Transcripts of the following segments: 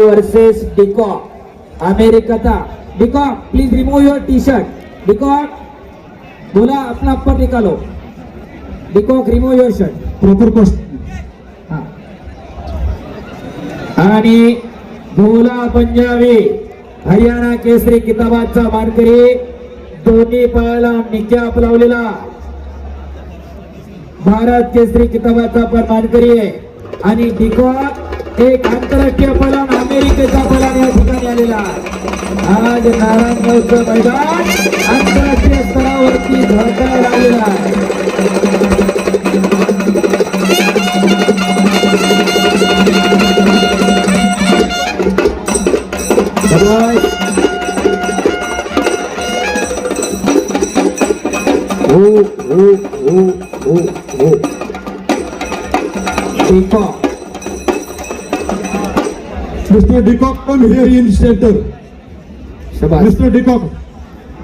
Versus Decock America Decock please remove your T shirt Decock बोला अपना upper निकालो Decock remove your shirt proper cost हा. आणि भोला पंजाबी हरियाणा केसरी किताबाचा मानकरी दोन्ही पायाला निकाप लावलेला. भारत केसरी किताबाचा पण मानकरी आहे. आणि डिकॉक एक आंतरराष्ट्रीय फलान अमेरिकेचा फलान या ठिकाणी आलेला आज नारायणगावचं मैदान आंतरराष्ट्रीय स्तरावरती झळकायला आलेला आहे. oh, oh, हो हो, हो, हो, हो. हो हो डिकॉक मिस्टर डिकॉक पण हिअर इन सेंटर शाबास. Mister Decock.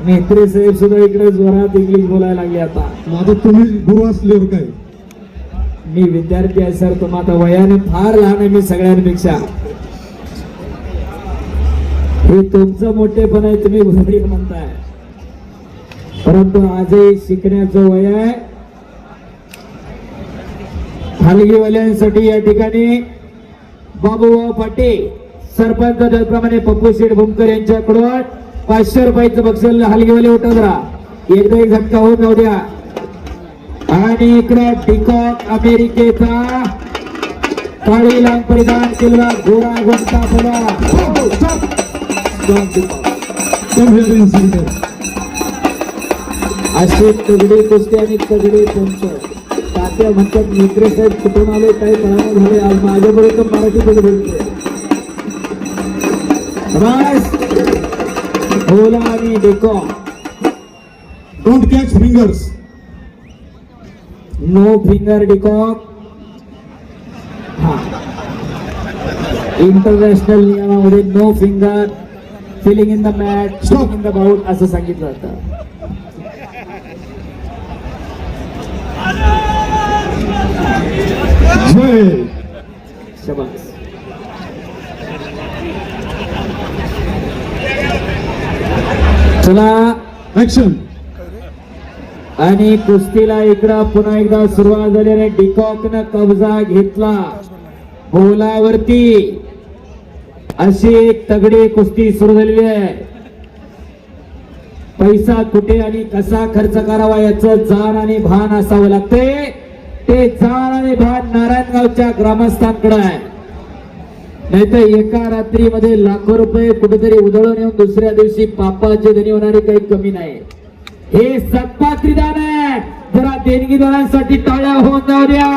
मेत्रे साहेब सुद्धा इकडे जोरात इंग्लिश बोलायला लागले आता. माझा तुम्ही गुरु असल्यावर काय? मी विद्यार्थी आहे सर. तुम्हा आता वयाने फार लहान आहे मी सगळ्यांपेक्षा. हे तुमचं मोठेपण आहे तुम्ही घोडी म्हणताय. परंतु आजही शिकण्याचं वय आहे. हलगीवाल्यांसाठी या ठिकाणी बाबूभाऊ पाटे सरपंच त्याचप्रमाणे पप्पू शेठ भूमकर यांच्याकडून पाचशे रुपयाचं बक्षल हलगेवाले उठत राहा एकदा एक झटका होत जाऊ द्या. आणि इकडे टिकॉक अमेरिकेचा काळी लांब परिधान केलेला घोडा गुंता पडा. अशी तगडी कुस्ती आणि तगडी तुमचं तात्या म्हणतात मित्रे साहेब कुठून आले? काही कळायला झाले आज माझ्यापर्यंत मराठीमध्ये बोलतोय. बस भोला आणि Decock don't catch fingers no finger Decock हा. International नियमामध्ये no finger filling in the match. In the bout असं सांगितलं जातं चला. ऍक्शन आणि कुस्तीला इकडं पुन्हा एकदा सुरुवात झाल्याने डिकॉकनं कब्जा घेतला. बोलावरती. अशी एक तगडी कुस्ती सुरू झालेली आहे. पैसा कुठे आणि कसा खर्च करावा याचं जाण आणि भान असावं लागते. ते जाण आणि भान नारायणगावच्या ग्रामस्थांकडे आहे. नाहीतर एका रात्रीमध्ये लाखो रुपये कुठेतरी उधळून येऊन दुसऱ्या दिवशी पापाचे धनी होणारे काही कमी नाही. हे सत्पात्रीदान आहे. जरा देणगीदारांसाठी टाळ्या होऊन जाऊ द्या.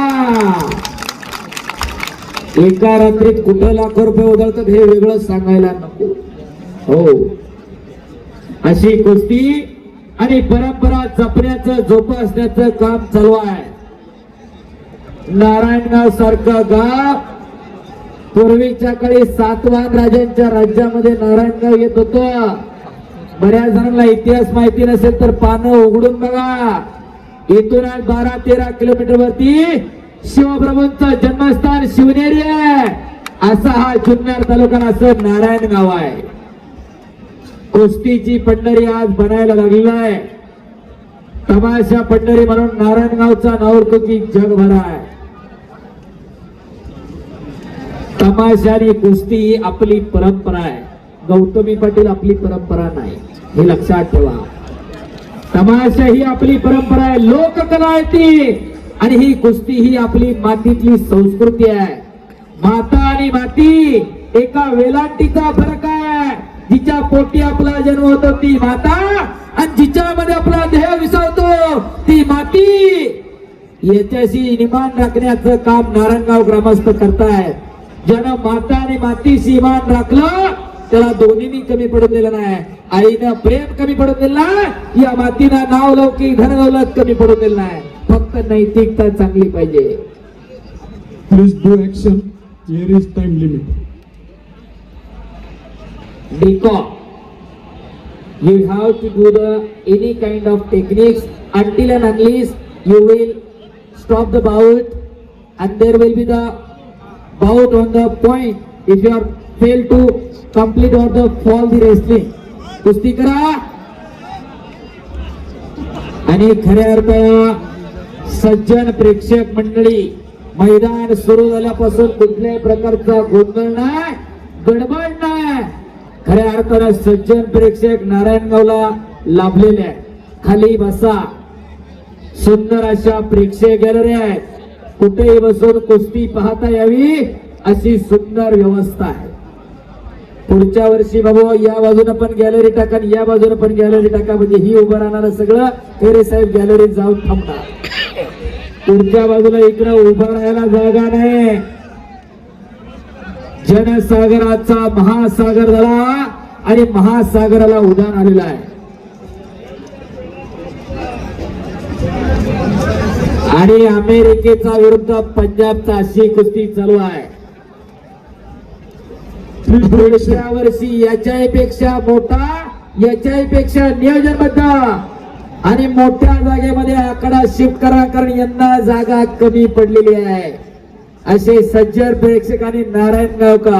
एका रात्रीत कुठं लाखो रुपये उधळतात हे वेगळं सांगायला नको. हो. अशी कुस्ती आणि परंपरा जपण्याचं जोपासण्याचं काम चालू आहे. नारायणगाव सारखं गाव. पूर्वीच्या काळी सातवान राजांच्या राज्यामध्ये नारायणगाव येत होत. बऱ्याच जणांना इतिहास माहिती नसेल तर पानं उघडून बघा. इथून आज बारा तेरा किलोमीटर वरती शिवप्रभूंचं जन्मस्थान शिवनेरी आहे. असा हा जुन्नर तालुका असं नारायण गाव आहे. कुस्तीची पंढरी आज बनायला लागलेला आहे. तमाशा पंढरी म्हणून नारायणगावचा नवरकुकी जगभर आहे. तमाशा आणि कुस्ती ही आपली परंपरा आहे. गौतमी पाटील आपली परंपरा नाही. हे लक्षात ठेवा. तमाशा ही आपली परंपरा आहे. लोककला आहे ती. आणि ही कुस्ती ही आपली मातीतली संस्कृती आहे. माता आणि माती एका वेलांटीचा फरक आहे. जिच्या पोटी आपला जन्म होतो ती माता. आणि जिच्यामध्ये आपला देह विसावतो ती माती. याच्याशी निमान राखण्याचं काम नारायणगाव ग्रामस्थ करतायत. ज्यानं माता आणि मातीशी इमान राखलं त्याला दोन्हीनी कमी पडून दिलं नाही. आईनं प्रेम कमी पडून दिलं या मातीनं नाव लौकिक धन दौलत कमी पडून दिलं नाही. फक्त नैतिकता चांगली पाहिजे. Please do action here is time limit Decon. You have to do the any kind of techniques. Until and unless you will stop the bout and there will be the bout on the point. If you are fail to complete or the fall the wrestling कुस्ती करा. आणि खऱ्या अर्थानं सज्जन प्रेक्षक मंडळी मैदान सुरू झाल्यापासून कुठल्याही प्रकारचा गोंधळ नाही गडबड नाही. खऱ्या अर्थानं सज्जन प्रेक्षक नारायणगावला लाभलेले आहे खाली बसा. सुंदर अशा प्रेक्षक गॅलरी आहेत. कुठेही बसून कुस्ती पाहता यावी अशी सुंदर व्यवस्था आहे. पुढच्या वर्षी बाबू या बाजूने पण गॅलरी टाका आणि या बाजूने पण गॅलरी टाका. म्हणजे ही उभं राहणार सगळं खरे साहेब गॅलरीत जाऊन थांबणार पुढच्या बाजूला इकडं उभं राहायला जागा नाही. जनसागराचा महासागर झाला आणि महासागराला उदान आलेला आहे. आणि अमेरिकेचा विरुद्ध पंजाबचा अशी कुस्ती चालू आहे. पुढच्या वर्षी याच्याही पेक्षा मोठा याच्याही पेक्षा नियोजनबद्ध आणि मोठ्या जागेमध्ये आकडा शिफ्ट करा कारण यांना जागा कमी पडलेली आहे. असे सज्जन प्रेक्षकांनी नारायण गावकर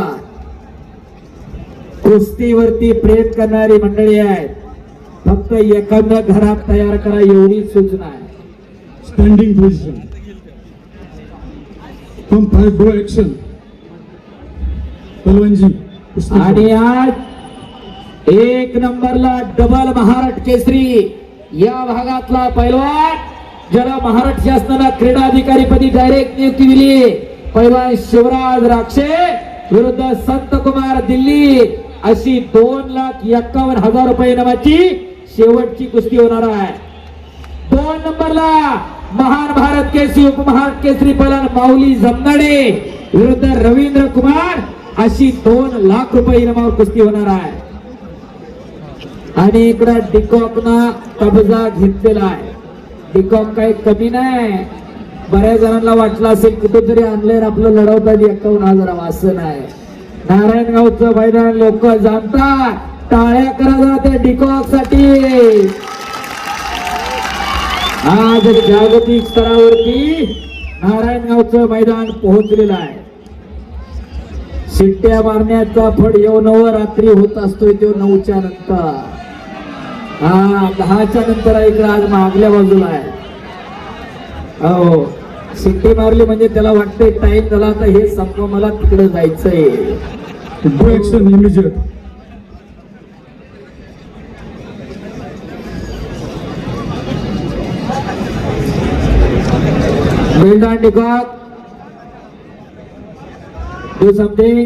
कुस्तीवरती प्रेम करणारी मंडळी आहेत. फक्त एखादं घरात तयार करा एवढी सूचना आहे. Standing position. From five, do action. पलवानजी आणि आज एक नंबरला डबल महाराष्ट्र केसरी या भागातला पैलवान ज्याला महाराष्ट्र शासनाला क्रीडा पदी डायरेक्ट नियुक्ती दिली पैलवान शिवराज राक्षे विरुद्ध संत कुमार दिल्ली अशी दोन लाख एक्कावन्न हजार रुपये नावाची शेवटची कुस्ती होणार आहे दोन नंबरला महान भारत केसरी उपमहान केसरी पलन माऊली जमनाडे विरुद्ध रवींद्र कुमार अशी दोन लाख रुपये इनामावर कुस्ती होणार आहे. आणि इकडं डिकॉकनं कब्जा घेतलेला आहे. डिकॉक काही कमी नाही. बऱ्याच जणांना वाटलं असेल कुठेतरी ऑनलाईन आपलं लढवतात एकावन्न हजार असं नाही. नारायणगावचं मैदान लोक जाणतात. टाळ्या करा जरा त्या डिकॉकसाठी आज जागतिक स्तरावरती नारायणगावचं मैदान पोहोचलेलं आहे. शिट्ट्या मारण्याचा फड येऊ नव रात्री होत असतोय तो नऊच्या नंतर. हा दहाच्या नंतर इकडे आज मागल्या बाजूला आहे. हो शिट्टी मारली म्हणजे त्याला वाटतंय टाईम झाला आता हे संप मला तिकडे जायचंय. Do action immediate. Do something.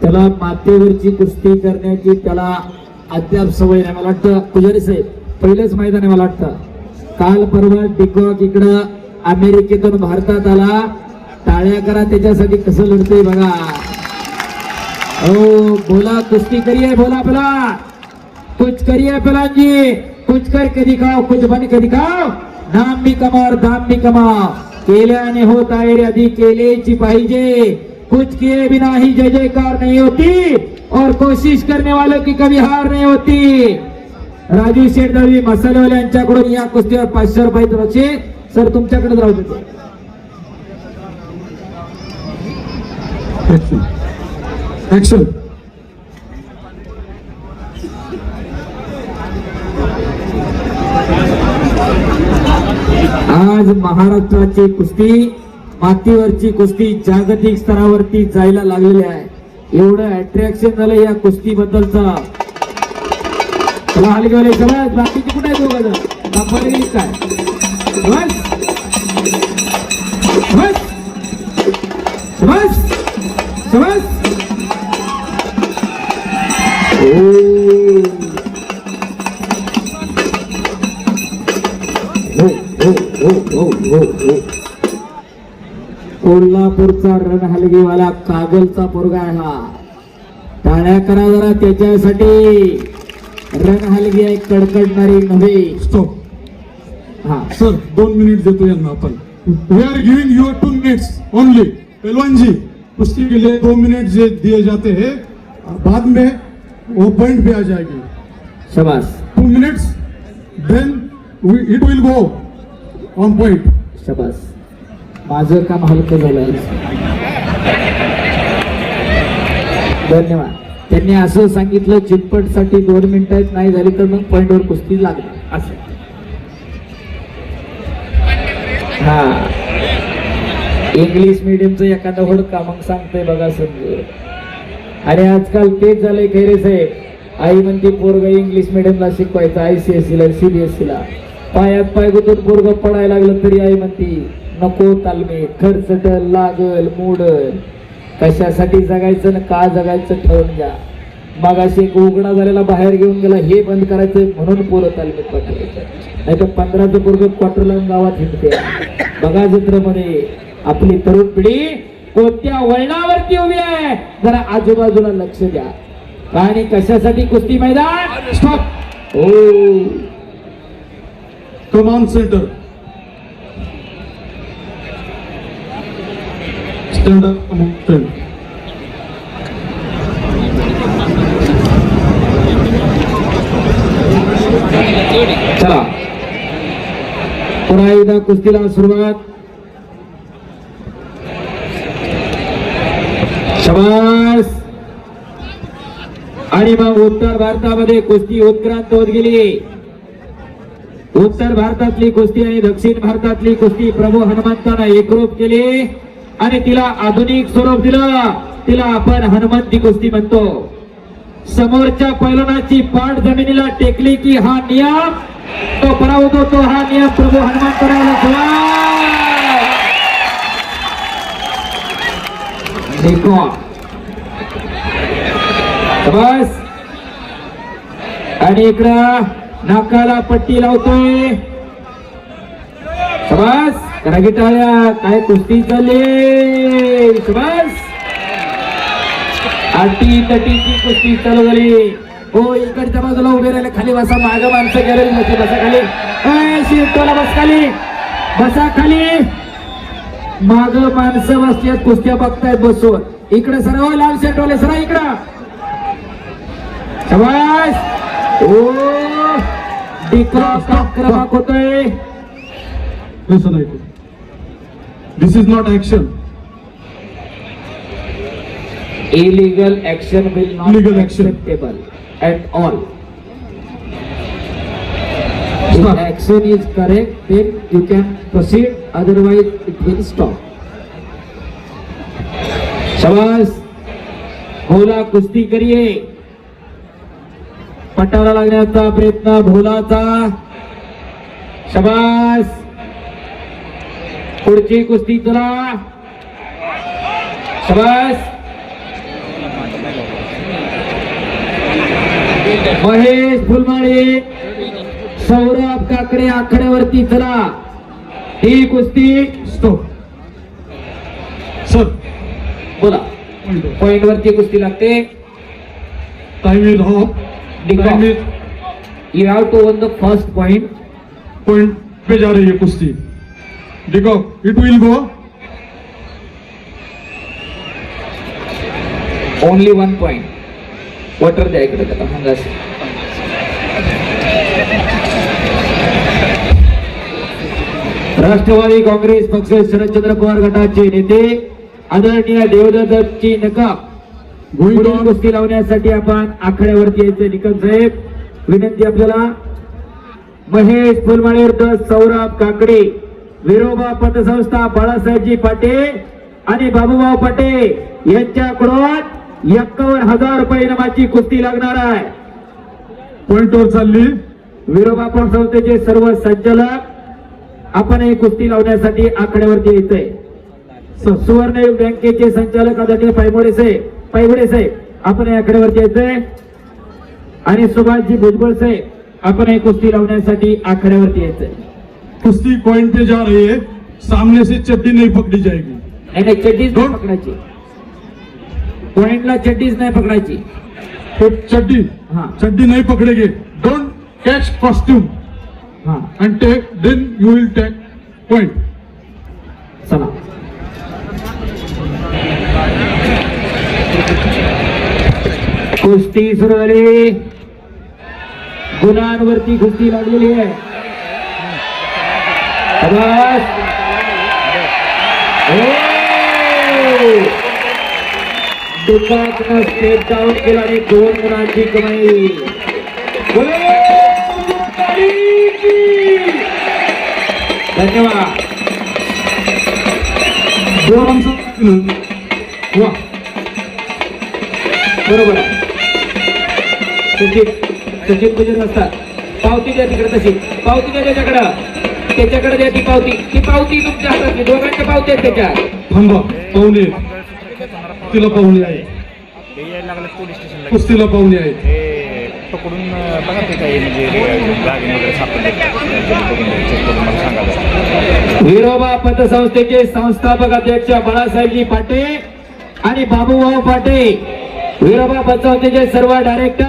त्याला मातेवरची कुस्ती करण्याची त्याला अद्याप सवय नाही मला वाटतं. पुजारी साहेब पहिलंच मैदान आहे मला वाटतं. काल परवा डिकॉक इकडं अमेरिकेतून भारतात आला. टाळ्या करा त्याच्यासाठी कसं लढतंय बघा. हो बोला कुस्ती करिए बोला बोला कुछ करिए पलांजी कुछ कर कधी खाओ कुछ बन कधी खाओ. नाम भी कमाओ और दाम भी कमा केल्याने होत आहे रे आधी केलेची पाहिजे. कुछ किए बिना ही जय जयकार नहीं होती. और कोशिश करने वालों की कभी हार नहीं होती. राजू शेठ दळवी मसालेवाल्यांच्याकडून या कुस्तीवर पाचशे रुपये बक्षीस सर तुमच्याकडे राहू देतो. आज महाराष्ट्राची कुस्ती मातीवरची कुस्ती जागतिक स्तरावरती जायला लागलेली आहे. एवढं अट्रॅक्शन झालं या कुस्ती बद्दलचा हलगवले सगळं बाकीचे कुठे आहे दोघं काय? बस. बस. बस. बस. ओ कोल्हापूरचा रण हलगीवाला कागलचा पोरगा आहे हा. टाळ्या करा जरा त्याच्यासाठी. रण हलगी आहे कडकडणारी नव्हे. Stop. हा. सर दोन मिनिट देतो यांना आपण. We are giving you two minutes only पहलवान जी कुश्ती के लिए दो मिनट जे दिए जाते हैं बाद में वो पॉइंट भी आ जाएगी. शबास. Two minutes then it will go on point शबास. माझं काम हलकं झालं धन्यवाद. त्यांनी असं सांगितलं चितपटसाठी दोन मिनिटं नाही झाली तर मग पॉईंटवर कुस्ती लागली. असं. हा. इंग्लिश मिडियमचं एखादा होडका मग सांगतोय बघा समजू आणि आजकाल तेच झालंय खैरे साहेब. आई म्हणते पोरग इंग्लिश मिडियमला शिकवायचं आय सी एस ला सीबीएसई ला. पायात पाय गुतून पोरग पडायला लागलं तरी आई म्हणती नको तालमी खर्चटल लागल मोडल. कशासाठी जगायचं ना का जगायचं ठरवून घ्या. मग अशी एक उघडा झालेला बाहेर घेऊन गेला हे बंद करायचं म्हणून पोरं तालमीत पाठवायचं नाही तर पंधराचं पोरग क्वार्टर लावून गावात हिंडते. बघा जत्रेमध्ये आपली तरुण पिढी कोणत्या वळणावरती उभी आहे? जरा आजूबाजूला लक्ष द्या. आणि कशासाठी कुस्ती मैदान? स्टॉप हो. कमांड सेंटर चला. पुन्हा एकदा कुस्तीला सुरुवात. शबास. आणि मग उत्तर भारतामध्ये कुस्ती उत्क्रांत होत गेली. उत्तर भारतातली कुस्ती आणि दक्षिण भारतातली कुस्ती प्रभू हनुमंतानं एकरूप केली. आणि तिला आधुनिक स्वरूप दिलं. तिला आपण हनुमंती कुस्ती म्हणतो. समोरच्या पैलवानाची पाठ जमिनीला टेकली की हा नियम तो परावतो तो हा नियम प्रभू हनुमान देखो बस. आणि इकडं नाकाला पट्टी लावतोय. बस. की टाळ्या काय कुस्ती चालली? शबास आटी तटीची कुस्ती चालू झाली. हो इकडच्या बाजूला उभे राहिले खाली बसा माग माणसं गेलेली मध्ये बसा खाली. शिरतोला बस खाली. बसा खाली. माग माणसं बसल्यात कुस्त्या बघतायत बसून. इकडे सर हो लाल शेटवाले सरा इकडं. शबास ओ डिक्रॉस क्रमांक होतोय. This is not action illegal action will not Illegal be action. acceptable at all. If action is correct, then you can proceed, otherwise it will stop. शाबाश भोला कुस्ती करिये पटाला लागण्याचा प्रयत्न भोलाचा शबास पुढची कुस्ती तुला शबास. महेश फुलमाळे सौरभ काकडे आखड्यावरती चला. ही कुस्ती बोला. पॉइंट वरती कुस्ती लागते. You have to win the first point point पे जा रही है कुश्ती देखो it will go only one point water द्या इकडे त्याला हंगाशी राष्ट्रवादी काँग्रेस पक्ष शरदचंद्र पवार गटाचे नेते आदरणीय देवदत्तची नका. ऑन कुस्ती लावण्यासाठी आपण आखाड्यावरती यायचे निकम साहेब. विनंती आपल्याला. महेश फुलमाळे सौरभ काकडे. विरोबा पतसंस्था बाळासाहेबजी पाटे आणि बाबूभाऊ पाटे यांच्याकडून एक्कावन्न हजार रुपये इनामाची कुस्ती लागणार आहे. पॉइंट वर चालली. विरोबा पतसंस्थेचे सर्व संचालक आपण ही कुस्ती लावण्यासाठी आखाड्यावरती यायचंय स- सुवर्णयुग बँकेचे संचालक आदरणीय पायमोडे साहेब पायगुडे साहेब आपण या आकड्यावरती यायचंय आणि सुभाषजी भुजबळ साहेब आपण ही कुस्ती लावण्यासाठी आखाड्यावरती यायचंय कुश्ती पॉइंट पे जा रही है सामने से चड्डी नहीं पकड़ी जाएगी। नाही नाही चड्डीच नाही पकडायची पॉइंटला चड्डीच नाही पकडायची तो चड्डी हाँ. चड्डी नहीं पकड़ेंगे। डोंट कैच कॉस्ट्यूम हा। And take then you will take point चला कुस्ती सुरू झाली. गुणांवरती कुस्ती लागलेली आहे. दुकान स्टेप डाऊन केला आणि दोन गुणांची कमाई. बोले धन्यवाद. दोन वा. बरोबर आहे. सचिन सचिन नसतात असतात. पावती द्या तिकडे तशी. पावती द्या त्याच्याकडं. त्याच्याकडे द्या ती पावती ती पावती तुमच्या हातात दोघांच्या पावती आहेत त्याच्यात थांबा पाहुणे कुस्तीला पाहुणे आहे ते यायला लागलं पोलीस स्टेशनला कुस्तीला पाहुणे आहे पकडून बघा ते काही म्हणजे वगैरे सापडले. विरोबा पतसंस्थेचे संस्थापक अध्यक्ष बाळासाहेबजी पाटे आणि बाबूभाऊ पाटे विरोबा पतसंस्थेचे सर्व डायरेक्टर